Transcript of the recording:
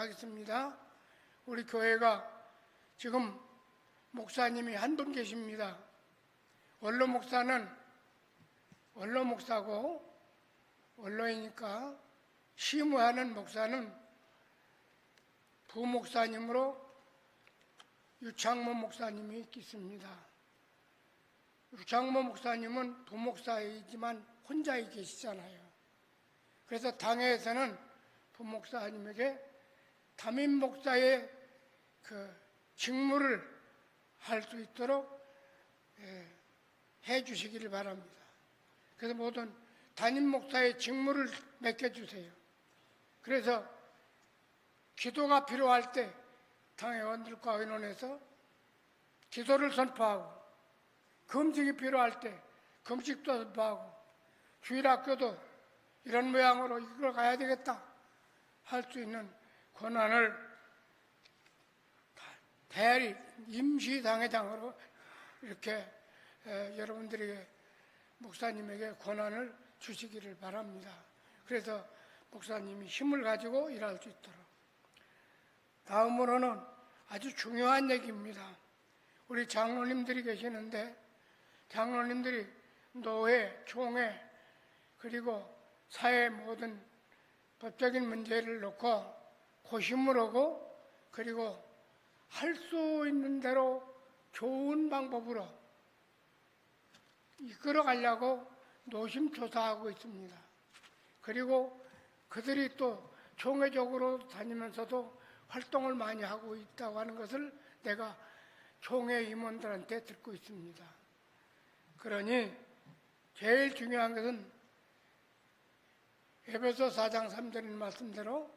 하겠습니다. 우리 교회가 지금 목사님이 한 분 계십니다. 원로 목사는 원로 목사고 원로이니까 시무하는 목사는 부목사님으로 유창모 목사님이 있습니다. 유창모 목사님은 부목사이지만 혼자 계시잖아요. 그래서 당회에서는 부목사님에게 담임 목사의 그 직무를 할 수 있도록 예, 해 주시기를 바랍니다. 그래서 모든 담임 목사의 직무를 맡겨주세요. 그래서 기도가 필요할 때 당회원들과 의논해서 기도를 선포하고 금식이 필요할 때 금식도 선포하고 주일 학교도 이런 모양으로 이끌어 가야 되겠다 할 수 있는 권한을 대리 임시당회장으로 이렇게 에, 여러분들에게 목사님에게 권한을 주시기를 바랍니다. 그래서 목사님이 힘을 가지고 일할 수 있도록. 다음으로는 아주 중요한 얘기입니다. 우리 장로님들이 계시는데 장로님들이 노회, 총회 그리고 사회 모든 법적인 문제를 놓고 고심을 하고 그리고 할 수 있는 대로 좋은 방법으로 이끌어 가려고 노심초사하고 있습니다. 그리고 그들이 또 총회적으로 다니면서도 활동을 많이 하고 있다고 하는 것을 내가 총회 임원들한테 듣고 있습니다. 그러니 제일 중요한 것은 에베소 4장 3절인 말씀대로